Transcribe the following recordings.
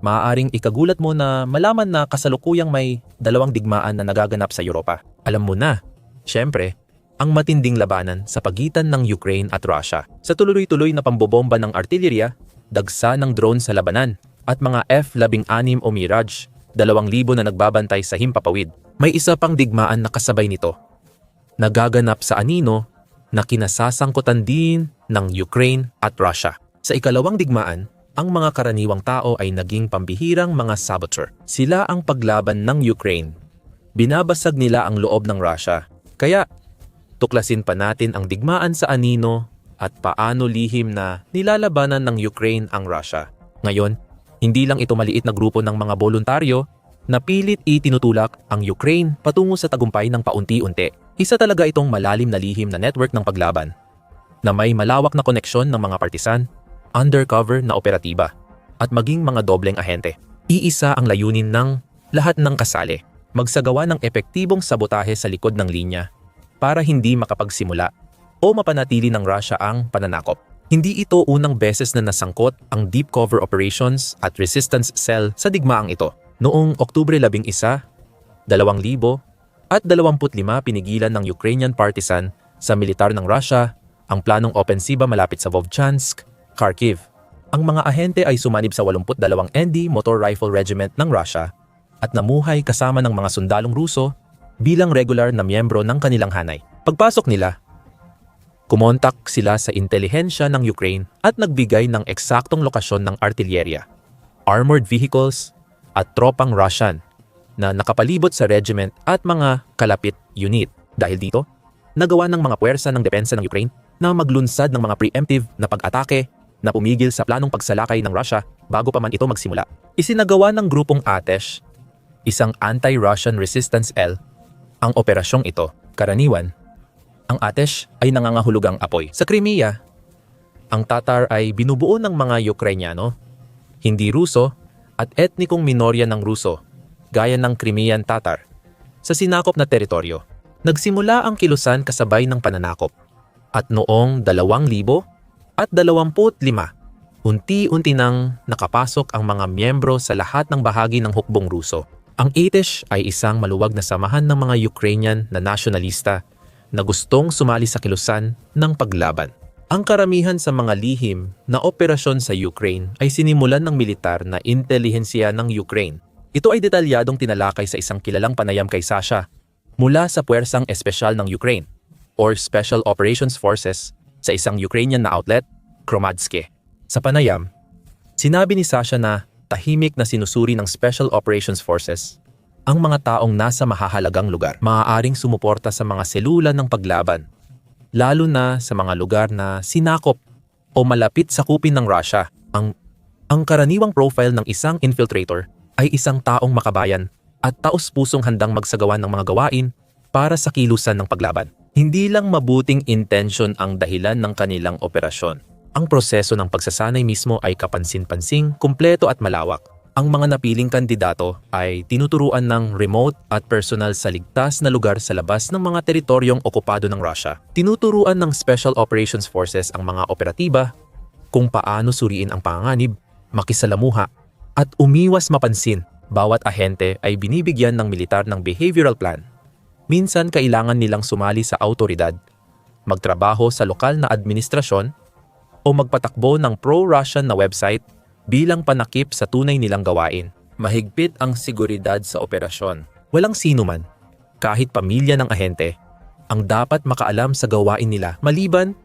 maaaring ikagulat mo na malaman na kasalukuyang may dalawang digmaan na nagaganap sa Europa. Alam mo na, syempre, ang matinding labanan sa pagitan ng Ukraine at Russia. Sa tuloy-tuloy na pambobomba ng artillerya, dagsa ng drone sa labanan, at mga F-16 o Mirage, 2,000 na nagbabantay sa himpapawid. May isa pang digmaan na kasabay nito. Nagaganap sa anino na kinasasangkutan din ng Ukraine at Russia. Sa ikalawang digmaan, ang mga karaniwang tao ay naging pambihirang mga saboteur. Sila ang paglaban ng Ukraine. Binabasag nila ang loob ng Russia. Kaya, tuklasin pa natin ang digmaan sa anino at paano lihim na nilalabanan ng Ukraine ang Russia. Ngayon, hindi lang ito maliit na grupo ng mga voluntaryo na pilit itinutulak ang Ukraine patungo sa tagumpay ng paunti-unti. Isa talaga itong malalim na lihim na network ng paglaban na may malawak na koneksyon ng mga partisan, undercover na operatiba, at maging mga dobleng ahente. Iisa ang layunin ng lahat ng kasali, magsagawa ng epektibong sabotahe sa likod ng linya para hindi makapagsimula o mapanatili ng Russia ang pananakop. Hindi ito unang beses na nasangkot ang deep cover operations at resistance cell sa digmaang ito. Noong Oktubre 11, 2000 at 25 pinigilan ng Ukrainian partisan sa militar ng Russia ang planong opensiba malapit sa Vovchansk, Kharkiv. Ang mga ahente ay sumanib sa 82 ND Motor Rifle Regiment ng Russia at namuhay kasama ng mga sundalong Ruso bilang regular na miyembro ng kanilang hanay. Pagpasok nila, kumontak sila sa intelihensya ng Ukraine at nagbigay ng eksaktong lokasyon ng artilyerya, armored vehicles at tropang Russian na nakapalibot sa regiment at mga kalapit unit. Dahil dito, nagawa ng mga puwersa ng depensa ng Ukraine na maglunsad ng mga preemptive na pag-atake na pumigil sa planong pagsalakay ng Russia bago pa man ito magsimula. Isinagawa ng grupong Atesh, isang anti-Russian resistance L, ang operasyong ito. Karaniwan, ang Atesh ay nangangahulugang apoy. Sa Crimea, ang Tatar ay binubuo ng mga Ukrainyano, hindi Ruso, at etnikong minorya ng Ruso, gaya ng Crimean Tatar, sa sinakop na teritoryo. Nagsimula ang kilusan kasabay ng pananakop. At noong 2000 at 25, unti-unti nang nakapasok ang mga miyembro sa lahat ng bahagi ng hukbong Ruso. Ang Itish ay isang maluwag na samahan ng mga Ukrainian na nasyonalista na gustong sumali sa kilusan ng paglaban. Ang karamihan sa mga lihim na operasyon sa Ukraine ay sinimulan ng militar na intelihensiya ng Ukraine. Ito ay detalyadong tinalakay sa isang kilalang panayam kay Sasha mula sa puwersang espesyal ng Ukraine or Special Operations Forces sa isang Ukrainian na outlet, Kromadske. Sa panayam, sinabi ni Sasha na tahimik na sinusuri ng Special Operations Forces ang mga taong nasa mahahalagang lugar. Maaaring sumuporta sa mga selula ng paglaban, lalo na sa mga lugar na sinakop o malapit sa kupin ng Russia. Ang, ang karaniwang profile ng isang infiltrator ay isang taong makabayan at taos-pusong handang magsagawa ng mga gawain para sa kilusan ng paglaban. Hindi lang mabuting intention ang dahilan ng kanilang operasyon. Ang proseso ng pagsasanay mismo ay kapansin-pansing, kumpleto at malawak. Ang mga napiling kandidato ay tinuturuan ng remote at personal sa ligtas na lugar sa labas ng mga teritoryong okupado ng Russia. Tinuturuan ng Special Operations Forces ang mga operatiba kung paano suriin ang panganib, makisalamuha, at umiwas mapansin. Bawat ahente ay binibigyan ng militar ng behavioral plan minsan kailangan nilang sumali sa autoridad, magtrabaho sa lokal na administrasyon, o magpatakbo ng pro-Russian na website bilang panakip sa tunay nilang gawain. Mahigpit ang seguridad sa operasyon. Walang sino man, kahit pamilya ng ahente, ang dapat makaalam sa gawain nila maliban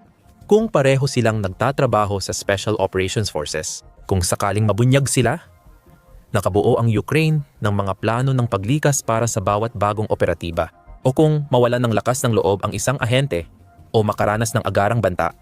kung pareho silang nagtatrabaho sa Special Operations Forces. Kung sakaling mabunyag sila, nakabuo ang Ukraine ng mga plano ng paglikas para sa bawat bagong operatiba o kung mawalan ng lakas ng loob ang isang ahente o makaranas ng agarang banta,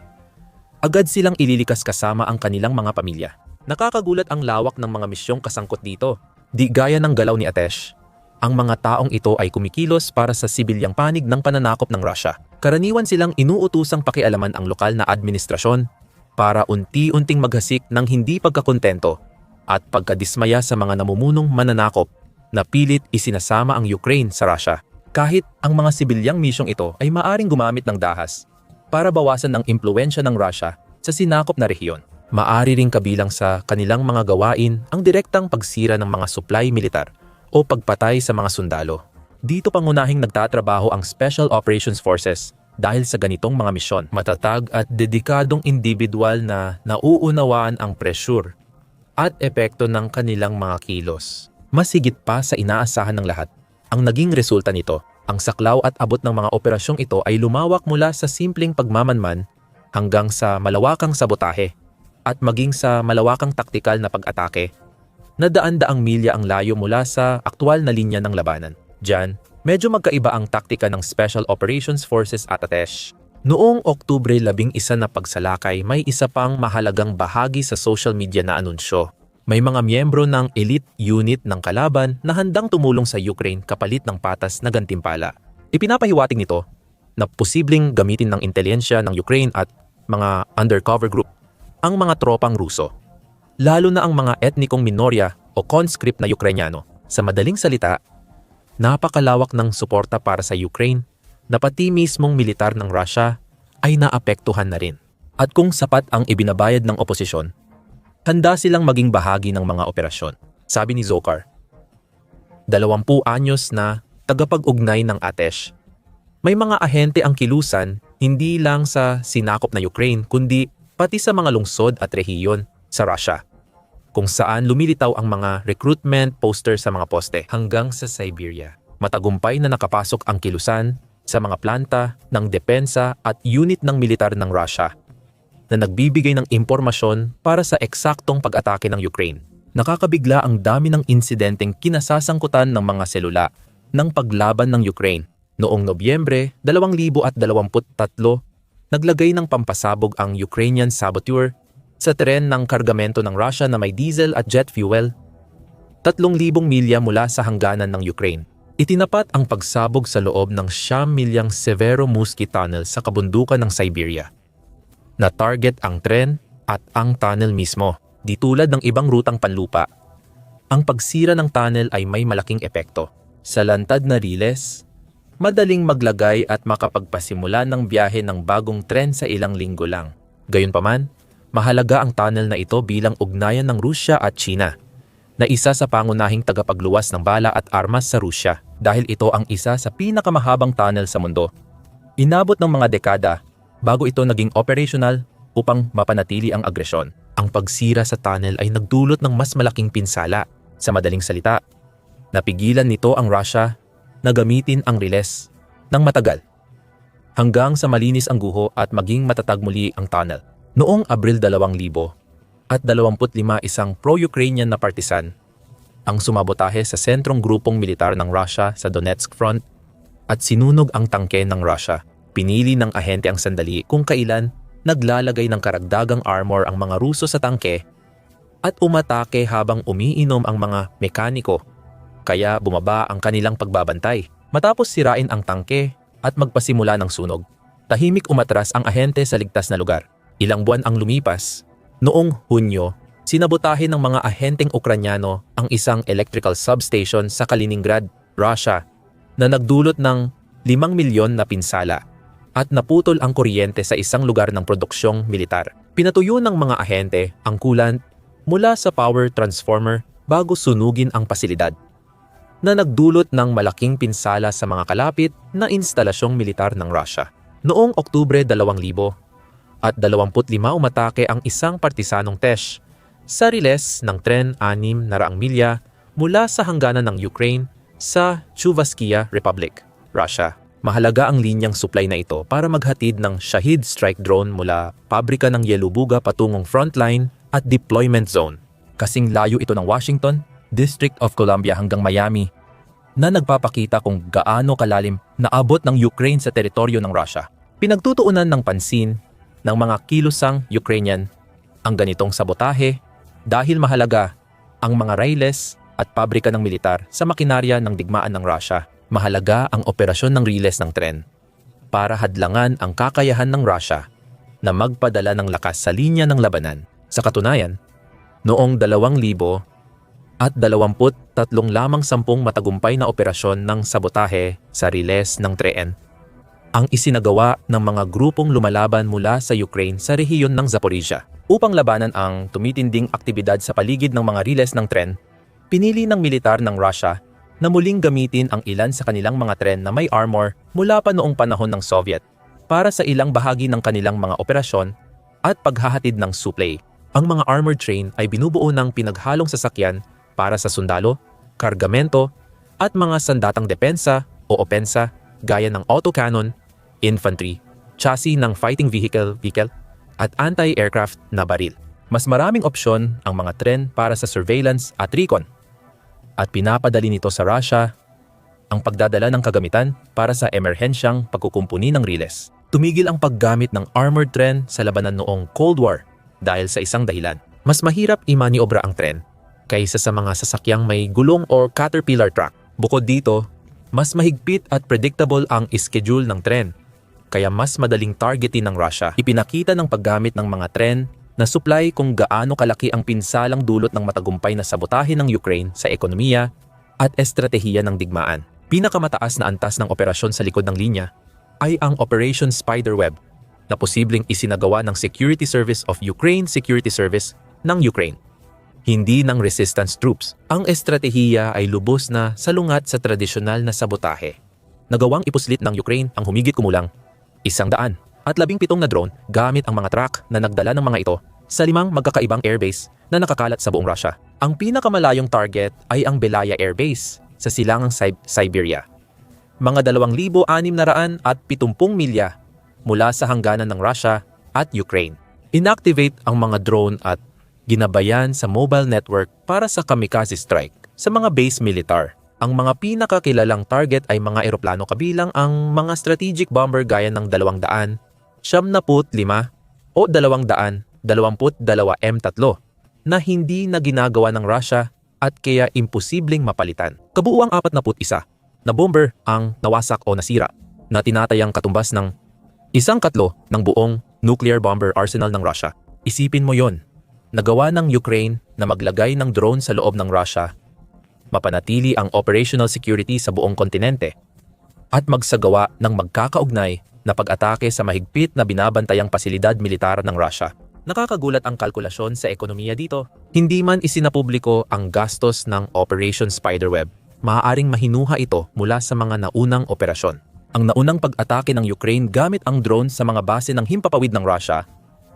agad silang ililikas kasama ang kanilang mga pamilya. Nakakagulat ang lawak ng mga misyong kasangkot dito. Di gaya ng galaw ni Atesh, ang mga taong ito ay kumikilos para sa sibilyang panig ng pananakop ng Russia. Karaniwan silang inuutusang pakialaman ang lokal na administrasyon para unti-unting maghasik ng hindi pagkakontento at pagkadismaya sa mga namumunong mananakop na pilit isinasama ang Ukraine sa Russia kahit ang mga sibilyang misyong ito ay maaring gumamit ng dahas para bawasan ang impluensya ng Russia sa sinakop na rehiyon. Maari ring kabilang sa kanilang mga gawain ang direktang pagsira ng mga supply militar o pagpatay sa mga sundalo. Dito pangunahing nagtatrabaho ang Special Operations Forces dahil sa ganitong mga misyon. Matatag at dedikadong individual na nauunawaan ang pressure at epekto ng kanilang mga kilos. Masigit pa sa inaasahan ng lahat, ang naging resulta nito, ang saklaw at abot ng mga operasyong ito ay lumawak mula sa simpleng pagmamanman hanggang sa malawakang sabotahe at maging sa malawakang taktikal na pag-atake na daan-daang milya ang layo mula sa aktwal na linya ng labanan. Diyan, medyo magkaiba ang taktika ng Special Operations Forces at Atesh. Noong Oktubre 11 na pagsalakay, may isa pang mahalagang bahagi sa social media na anunsyo. May mga miyembro ng elite unit ng kalaban na handang tumulong sa Ukraine kapalit ng patas na gantimpala. Ipinapahiwatig nito na posibleng gamitin ng intelihensya ng Ukraine at mga undercover group ang mga tropang Ruso, lalo na ang mga etnikong minorya o conscript na Ukrainyano. Sa madaling salita, napakalawak ng suporta para sa Ukraine na pati mismong militar ng Russia ay naapektuhan na rin. At kung sapat ang ibinabayad ng oposisyon, handa silang maging bahagi ng mga operasyon. Sabi ni Zokar, 20 anyos na tagapag-ugnay ng Atesh. May mga ahente ang kilusan hindi lang sa sinakop na Ukraine kundi pati sa mga lungsod at rehiyon sa Russia, kung saan lumilitaw ang mga recruitment poster sa mga poste hanggang sa Siberia. Matagumpay na nakapasok ang kilusan sa mga planta ng depensa at unit ng militar ng Russia na nagbibigay ng impormasyon para sa eksaktong pag-atake ng Ukraine. Nakakabigla ang dami ng insidenteng kinasasangkutan ng mga selula ng paglaban ng Ukraine. Noong Nobyembre 2023, naglagay ng pampasabog ang Ukrainian saboteur sa tren ng kargamento ng Russia na may diesel at jet fuel 3,000 milya mula sa hangganan ng Ukraine. Itinapat ang pagsabog sa loob ng siyam milyang Severomusky Tunnel sa kabundukan ng Siberia. Na-target ang tren at ang tunnel mismo, di tulad ng ibang rutang panlupa. Ang pagsira ng tunnel ay may malaking epekto. Sa lantad na riles, madaling maglagay at makapagpasimula ng biyahe ng bagong tren sa ilang linggo lang. Gayunpaman, mahalaga ang tunnel na ito bilang ugnayan ng Rusya at China, na isa sa pangunahing tagapagluwas ng bala at armas sa Rusya dahil ito ang isa sa pinakamahabang tunnel sa mundo. Inabot ng mga dekada bago ito naging operational upang mapanatili ang agresyon. Ang pagsira sa tunnel ay nagdulot ng mas malaking pinsala. Sa madaling salita, napigilan nito ang Russia na gamitin ang riles ng matagal hanggang sa malinis ang guho at maging matatag muli ang tunnel. Noong Abril 2000 at 25 isang pro-Ukrainian na partisan ang sumabotahe sa sentrong grupong militar ng Russia sa Donetsk front at sinunog ang tangke ng Russia. Pinili ng ahente ang sandali kung kailan naglalagay ng karagdagang armor ang mga Ruso sa tangke at umatake habang umiinom ang mga mekaniko kaya bumaba ang kanilang pagbabantay. Matapos sirain ang tangke at magpasimula ng sunog, tahimik umatras ang ahente sa ligtas na lugar. Ilang buwan ang lumipas. Noong Hunyo, sinabotahe ng mga ahenteng Ukranyano ang isang electrical substation sa Kaliningrad, Russia, na nagdulot ng 5 milyon na pinsala at naputol ang kuryente sa isang lugar ng produksyong militar. Pinatuyo ng mga ahente ang coolant mula sa power transformer bago sunugin ang pasilidad na nagdulot ng malaking pinsala sa mga kalapit na instalasyong militar ng Russia. Noong Oktubre 2000 at 25 umatake ang isang partisanong Tesh sa riles ng tren 6 na raang milya mula sa hangganan ng Ukraine sa Chuvaskia Republic, Russia. Mahalaga ang linyang supply na ito para maghatid ng Shahid strike drone mula pabrika ng Yelubuga patungong frontline at deployment zone. Kasing layo ito ng Washington District of Columbia hanggang Miami na nagpapakita kung gaano kalalim naabot ng Ukraine sa teritoryo ng Russia. Pinagtutuunan ng pansin ng mga kilusang Ukrainian ang ganitong sabotahe dahil mahalaga ang mga riles at pabrika ng militar sa makinarya ng digmaan ng Russia. Mahalaga ang operasyon ng riles ng tren para hadlangan ang kakayahan ng Russia na magpadala ng lakas sa linya ng labanan. Sa katunayan, noong 2000 at 23 lamang sampung matagumpay na operasyon ng sabotahe sa riles ng tren ang isinagawa ng mga grupong lumalaban mula sa Ukraine sa rehiyon ng Zaporizhia. Upang labanan ang tumitinding aktibidad sa paligid ng mga riles ng tren, pinili ng militar ng Russia na muling gamitin ang ilan sa kanilang mga tren na may armor mula pa noong panahon ng Soviet para sa ilang bahagi ng kanilang mga operasyon at paghahatid ng supply. Ang mga armored train ay binubuo ng pinaghalong sasakyan para sa sundalo, kargamento, at mga sandatang depensa o opensa gaya ng autocannon, infantry, chassis ng fighting vehicle, vehicle at anti-aircraft na baril. Mas maraming opsyon ang mga tren para sa surveillance at recon. At pinapadali nito sa Russia ang pagdadala ng kagamitan para sa emerhensyang pagkukumpuni ng riles. Tumigil ang paggamit ng armored tren sa labanan noong Cold War dahil sa isang dahilan. Mas mahirap imaniobra ang tren kaysa sa mga sasakyang may gulong or caterpillar truck. Bukod dito, mas mahigpit at predictable ang schedule ng tren kaya mas madaling targetin ng Russia. Ipinakita ng paggamit ng mga tren na supply kung gaano kalaki ang pinsalang dulot ng matagumpay na sabotahe ng Ukraine sa ekonomiya at estratehiya ng digmaan. Pinakamataas na antas ng operasyon sa likod ng linya ay ang Operation Spiderweb na posibleng isinagawa ng Security Service of Ukraine Security Service ng Ukraine. Hindi ng resistance troops. Ang estratehiya ay lubos na salungat sa tradisyonal na sabotahe. Nagawang ipuslit ng Ukraine ang humigit kumulang isang daan at labing pitong na drone gamit ang mga truck na nagdala ng mga ito sa limang magkakaibang airbase na nakakalat sa buong Russia. Ang pinakamalayong target ay ang Belaya Air Base sa silangang Sib- Siberia mga 2,670 milya mula sa hangganan ng Russia at Ukraine. Inactivate ang mga drone at ginabayan sa mobile network para sa kamikaze strike sa mga base militar. Ang mga pinakakilalang target ay mga eroplano kabilang ang mga strategic bomber gaya ng 200, 75 o 222 M3 na hindi na ginagawa ng Russia at kaya imposibleng mapalitan. Kabuuang 41 na bomber ang nawasak o nasira na tinatayang katumbas ng isang katlo ng buong nuclear bomber arsenal ng Russia. Isipin mo yon. Nagawa ng Ukraine na maglagay ng drone sa loob ng Russia, mapanatili ang operational security sa buong kontinente, at magsagawa ng magkakaugnay na pag-atake sa mahigpit na binabantayang pasilidad militar ng Russia. Nakakagulat ang kalkulasyon sa ekonomiya dito. Hindi man isinapubliko ang gastos ng Operation Spiderweb maaaring mahinuha ito mula sa mga naunang operasyon. Ang naunang pag-atake ng Ukraine gamit ang drone sa mga base ng himpapawid ng Russia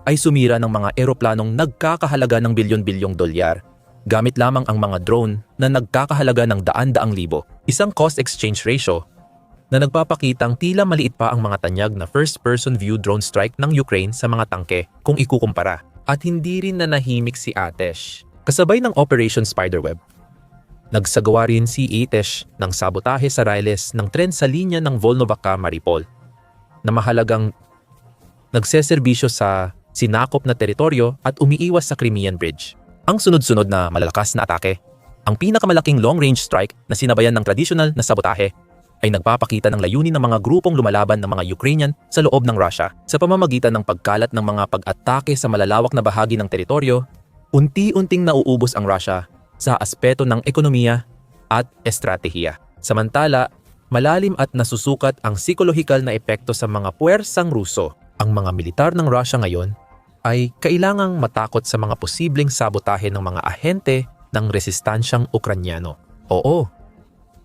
ay sumira ng mga eroplanong nagkakahalaga ng bilyon-bilyong dolyar gamit lamang ang mga drone na nagkakahalaga ng daan-daang libo. Isang cost exchange ratio na nagpapakitang tila maliit pa ang mga tanyag na first-person view drone strike ng Ukraine sa mga tangke kung ikukumpara. At hindi rin na nahimik si Atesh. Kasabay ng Operation Spiderweb, Nagsagawa rin si Itesh ng sabotahe sa riles ng tren sa linya ng Volnovaka-Maripol na mahalagang nagseserbisyo sa sinakop na teritoryo at umiiwas sa Crimean Bridge. Ang sunod-sunod na malalakas na atake, ang pinakamalaking long-range strike na sinabayan ng tradisyonal na sabotahe ay nagpapakita ng layunin ng mga grupong lumalaban ng mga Ukrainian sa loob ng Russia sa pamamagitan ng pagkalat ng mga pag-atake sa malalawak na bahagi ng teritoryo, unti-unting nauubos ang Russia sa aspeto ng ekonomiya at estratehiya. Samantala, malalim at nasusukat ang psikolohikal na epekto sa mga puwersang Ruso. Ang mga militar ng Russia ngayon ay kailangang matakot sa mga posibleng sabotahe ng mga ahente ng resistansyang Ukranyano. Oo,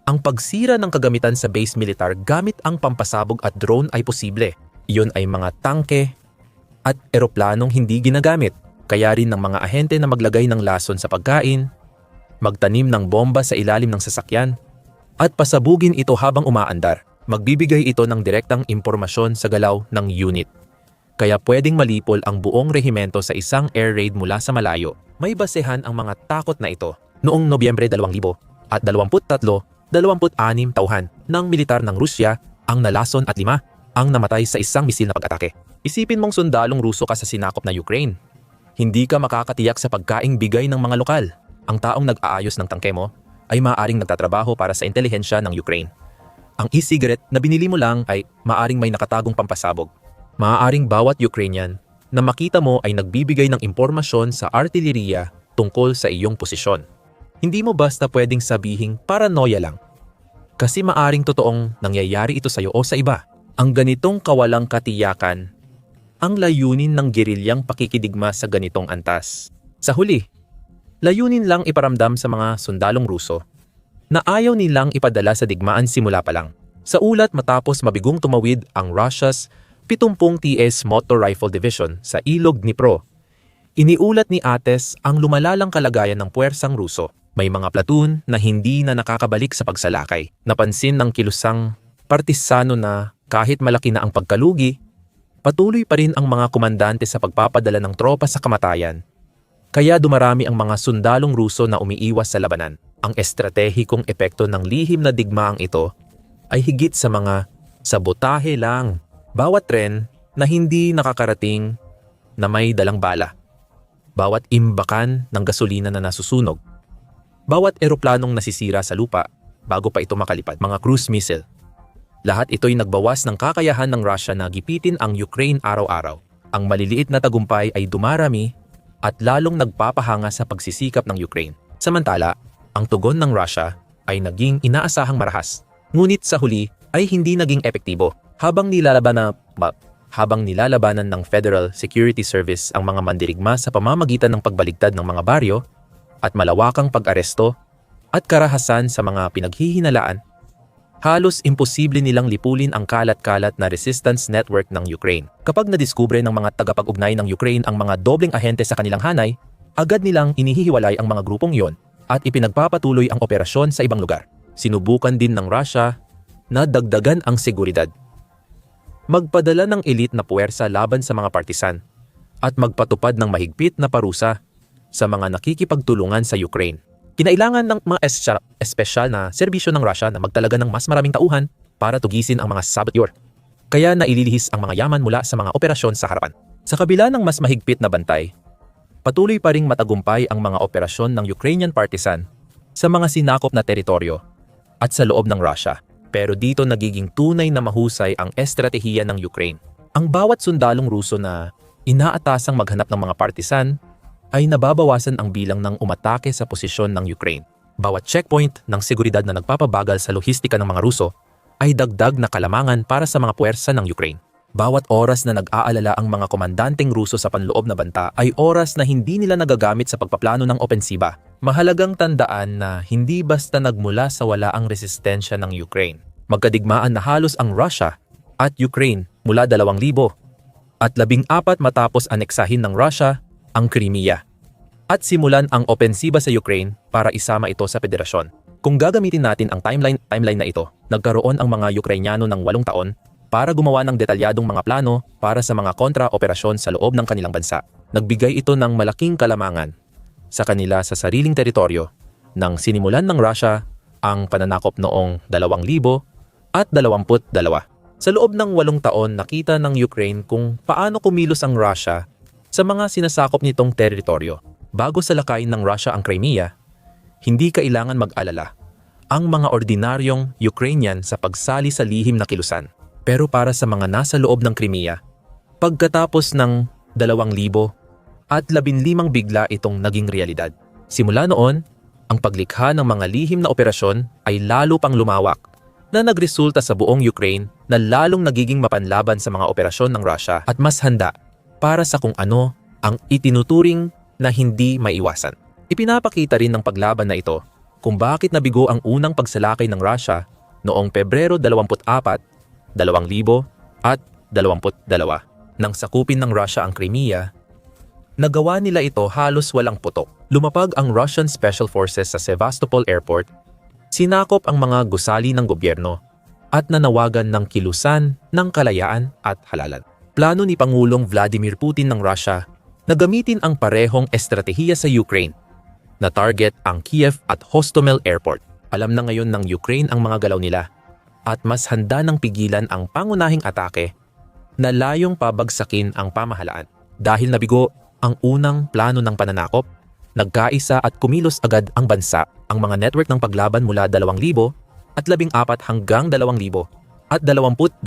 ang pagsira ng kagamitan sa base militar gamit ang pampasabog at drone ay posible. Iyon ay mga tangke at eroplanong hindi ginagamit. Kaya rin ng mga ahente na maglagay ng lason sa pagkain, magtanim ng bomba sa ilalim ng sasakyan, at pasabugin ito habang umaandar. Magbibigay ito ng direktang impormasyon sa galaw ng unit. Kaya pwedeng malipol ang buong rehimento sa isang air raid mula sa malayo. May basehan ang mga takot na ito. Noong Nobyembre 2000 at 23, 26 tauhan ng militar ng Rusya ang nalason at lima ang namatay sa isang misil na pag-atake. Isipin mong sundalong Ruso ka sa sinakop na Ukraine. Hindi ka makakatiyak sa pagkaing bigay ng mga lokal ang taong nag-aayos ng tangke mo ay maaaring nagtatrabaho para sa intelihensya ng Ukraine. Ang e-cigarette na binili mo lang ay maaaring may nakatagong pampasabog. Maaaring bawat Ukrainian na makita mo ay nagbibigay ng impormasyon sa artilleriya tungkol sa iyong posisyon. Hindi mo basta pwedeng sabihing paranoia lang. Kasi maaring totoong nangyayari ito sa iyo o sa iba. ang ganitong kawalang katiyakan ang layunin ng gerilyang pakikidigma sa ganitong antas. Sa huli, layunin lang iparamdam sa mga sundalong Ruso na ayaw nilang ipadala sa digmaan simula pa lang. Sa ulat matapos mabigong tumawid ang Russia's 70 TS Motor Rifle Division sa Ilog Dnipro, iniulat ni Ates ang lumalalang kalagayan ng puwersang Ruso. May mga platoon na hindi na nakakabalik sa pagsalakay. Napansin ng kilusang partisano na kahit malaki na ang pagkalugi, patuloy pa rin ang mga komandante sa pagpapadala ng tropa sa kamatayan. Kaya dumarami ang mga sundalong Ruso na umiiwas sa labanan. Ang estratehikong epekto ng lihim na digmaang ito ay higit sa mga sabotahe lang. Bawat tren na hindi nakakarating na may dalang bala. Bawat imbakan ng gasolina na nasusunog. Bawat eroplanong nasisira sa lupa bago pa ito makalipad. Mga cruise missile. Lahat ito'y nagbawas ng kakayahan ng Russia na gipitin ang Ukraine araw-araw. Ang maliliit na tagumpay ay dumarami at lalong nagpapahanga sa pagsisikap ng Ukraine. Samantala, ang tugon ng Russia ay naging inaasahang marahas. Ngunit sa huli ay hindi naging epektibo. Habang nilalaban na, habang nilalabanan ng Federal Security Service ang mga mandirigma sa pamamagitan ng pagbaligtad ng mga baryo at malawakang pag-aresto at karahasan sa mga pinaghihinalaan, halos imposible nilang lipulin ang kalat-kalat na resistance network ng Ukraine. Kapag nadiskubre ng mga tagapag-ugnay ng Ukraine ang mga dobleng ahente sa kanilang hanay, agad nilang inihihiwalay ang mga grupong iyon at ipinagpapatuloy ang operasyon sa ibang lugar. Sinubukan din ng Russia na dagdagan ang seguridad. Magpadala ng elite na puwersa laban sa mga partisan at magpatupad ng mahigpit na parusa sa mga nakikipagtulungan sa Ukraine. Kinailangan ng mga esya- espesyal na serbisyo ng Russia na magtalaga ng mas maraming tauhan para tugisin ang mga saboteur. Kaya naililihis ang mga yaman mula sa mga operasyon sa harapan. Sa kabila ng mas mahigpit na bantay, patuloy pa ring matagumpay ang mga operasyon ng Ukrainian partisan sa mga sinakop na teritoryo at sa loob ng Russia. Pero dito nagiging tunay na mahusay ang estratehiya ng Ukraine. Ang bawat sundalong Ruso na inaatasang maghanap ng mga partisan ay nababawasan ang bilang ng umatake sa posisyon ng Ukraine. Bawat checkpoint ng seguridad na nagpapabagal sa lohistika ng mga Ruso ay dagdag na kalamangan para sa mga puwersa ng Ukraine. Bawat oras na nag-aalala ang mga komandanteng Ruso sa panloob na banta ay oras na hindi nila nagagamit sa pagpaplano ng opensiba. Mahalagang tandaan na hindi basta nagmula sa wala ang resistensya ng Ukraine. Magkadigmaan na halos ang Russia at Ukraine mula 2,000 at labing apat matapos aneksahin ng Russia ang Crimea at simulan ang opensiba sa Ukraine para isama ito sa federasyon. Kung gagamitin natin ang timeline, timeline na ito, nagkaroon ang mga Ukrainyano ng walong taon para gumawa ng detalyadong mga plano para sa mga kontra-operasyon sa loob ng kanilang bansa. Nagbigay ito ng malaking kalamangan sa kanila sa sariling teritoryo nang sinimulan ng Russia ang pananakop noong 2000 at 22. Sa loob ng walong taon, nakita ng Ukraine kung paano kumilos ang Russia sa mga sinasakop nitong teritoryo. Bago salakayin ng Russia ang Crimea, hindi kailangan mag-alala ang mga ordinaryong Ukrainian sa pagsali sa lihim na kilusan. Pero para sa mga nasa loob ng Crimea, pagkatapos ng 2,000 at 15 bigla itong naging realidad. Simula noon, ang paglikha ng mga lihim na operasyon ay lalo pang lumawak na nagresulta sa buong Ukraine na lalong nagiging mapanlaban sa mga operasyon ng Russia at mas handa para sa kung ano ang itinuturing na hindi maiwasan. Ipinapakita rin ng paglaban na ito kung bakit nabigo ang unang pagsalakay ng Russia noong Pebrero 24, 2000 at 22. Nang sakupin ng Russia ang Crimea, nagawa nila ito halos walang putok. Lumapag ang Russian Special Forces sa Sevastopol Airport, sinakop ang mga gusali ng gobyerno at nanawagan ng kilusan ng kalayaan at halalan. Plano ni Pangulong Vladimir Putin ng Russia na gamitin ang parehong estratehiya sa Ukraine na target ang Kiev at Hostomel Airport. Alam na ngayon ng Ukraine ang mga galaw nila at mas handa ng pigilan ang pangunahing atake na layong pabagsakin ang pamahalaan. Dahil nabigo ang unang plano ng pananakop, nagkaisa at kumilos agad ang bansa ang mga network ng paglaban mula 2,000 at 14 hanggang 2,000 at 22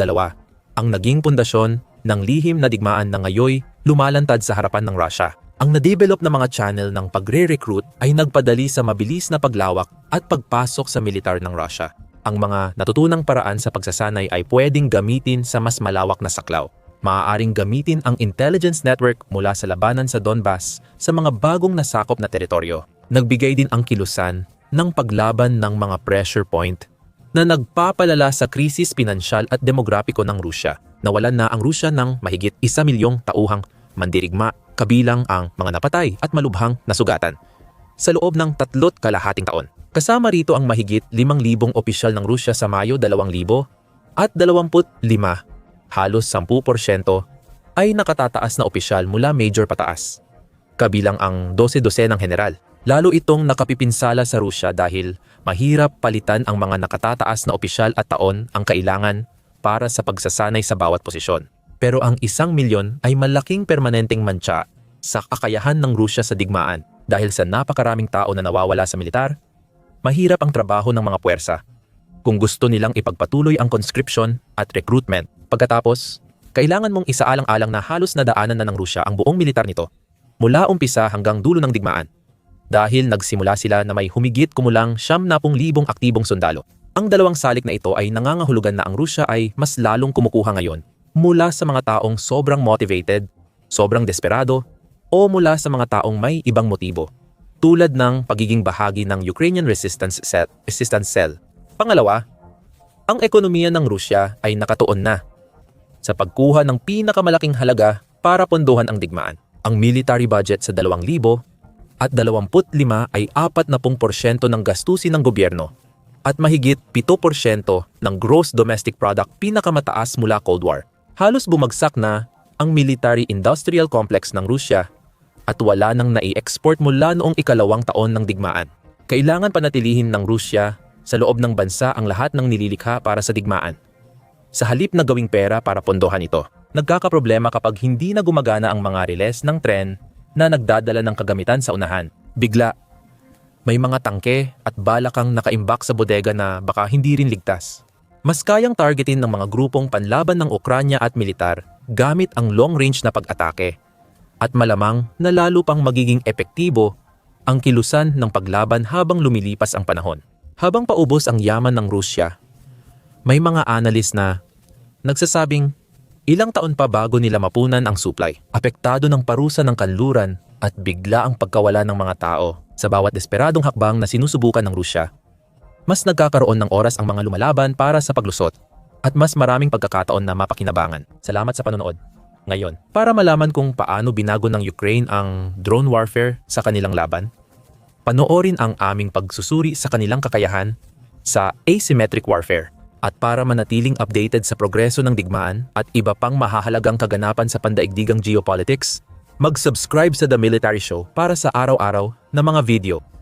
ang naging pundasyon ng lihim na digmaan na ngayoy lumalantad sa harapan ng Russia. Ang na-develop na mga channel ng pagre-recruit ay nagpadali sa mabilis na paglawak at pagpasok sa militar ng Russia. ang mga natutunang paraan sa pagsasanay ay pwedeng gamitin sa mas malawak na saklaw. Maaaring gamitin ang intelligence network mula sa labanan sa Donbas sa mga bagong nasakop na teritoryo. Nagbigay din ang kilusan ng paglaban ng mga pressure point na nagpapalala sa krisis pinansyal at demografiko ng Rusya. Nawalan na ang Rusya ng mahigit isa milyong tauhang mandirigma kabilang ang mga napatay at malubhang nasugatan sa loob ng tatlot kalahating taon. Kasama rito ang mahigit 5,000 opisyal ng Rusya sa Mayo 2000 at 25, halos 10% ay nakatataas na opisyal mula major pataas. Kabilang ang 12-12 ng general. Lalo itong nakapipinsala sa Rusya dahil mahirap palitan ang mga nakatataas na opisyal at taon ang kailangan para sa pagsasanay sa bawat posisyon. Pero ang isang milyon ay malaking permanenteng mantsa sa kakayahan ng Rusya sa digmaan dahil sa napakaraming tao na nawawala sa militar, mahirap ang trabaho ng mga puwersa. Kung gusto nilang ipagpatuloy ang conscription at recruitment, pagkatapos, kailangan mong isaalang-alang na halos nadaanan na ng Rusya ang buong militar nito mula umpisa hanggang dulo ng digmaan dahil nagsimula sila na may humigit kumulang 70,000 aktibong sundalo. Ang dalawang salik na ito ay nangangahulugan na ang Rusya ay mas lalong kumukuha ngayon mula sa mga taong sobrang motivated, sobrang desperado, o mula sa mga taong may ibang motibo, tulad ng pagiging bahagi ng Ukrainian Resistance, Cell, Resistance Cell. Pangalawa, ang ekonomiya ng Rusya ay nakatuon na sa pagkuha ng pinakamalaking halaga para pondohan ang digmaan. Ang military budget sa 2,000 at 25 ay 40% ng gastusin ng gobyerno at mahigit 7% ng gross domestic product pinakamataas mula Cold War. Halos bumagsak na ang military-industrial complex ng Rusya at wala nang nai-export mula noong ikalawang taon ng digmaan. Kailangan panatilihin ng Rusya sa loob ng bansa ang lahat ng nililikha para sa digmaan. Sa halip na gawing pera para pondohan ito, nagkakaproblema kapag hindi na gumagana ang mga riles ng tren na nagdadala ng kagamitan sa unahan. Bigla, may mga tangke at balakang nakaimbak sa bodega na baka hindi rin ligtas. Mas kayang targetin ng mga grupong panlaban ng Ukranya at militar gamit ang long-range na pag-atake at malamang na lalo pang magiging epektibo ang kilusan ng paglaban habang lumilipas ang panahon. Habang paubos ang yaman ng Rusya, may mga analis na nagsasabing ilang taon pa bago nila mapunan ang supply. Apektado ng parusa ng kanluran at bigla ang pagkawala ng mga tao sa bawat desperadong hakbang na sinusubukan ng Rusya. Mas nagkakaroon ng oras ang mga lumalaban para sa paglusot at mas maraming pagkakataon na mapakinabangan. Salamat sa panonood ngayon para malaman kung paano binago ng Ukraine ang drone warfare sa kanilang laban. Panoorin ang aming pagsusuri sa kanilang kakayahan sa asymmetric warfare at para manatiling updated sa progreso ng digmaan at iba pang mahahalagang kaganapan sa pandaigdigang geopolitics, mag-subscribe sa The Military Show para sa araw-araw na mga video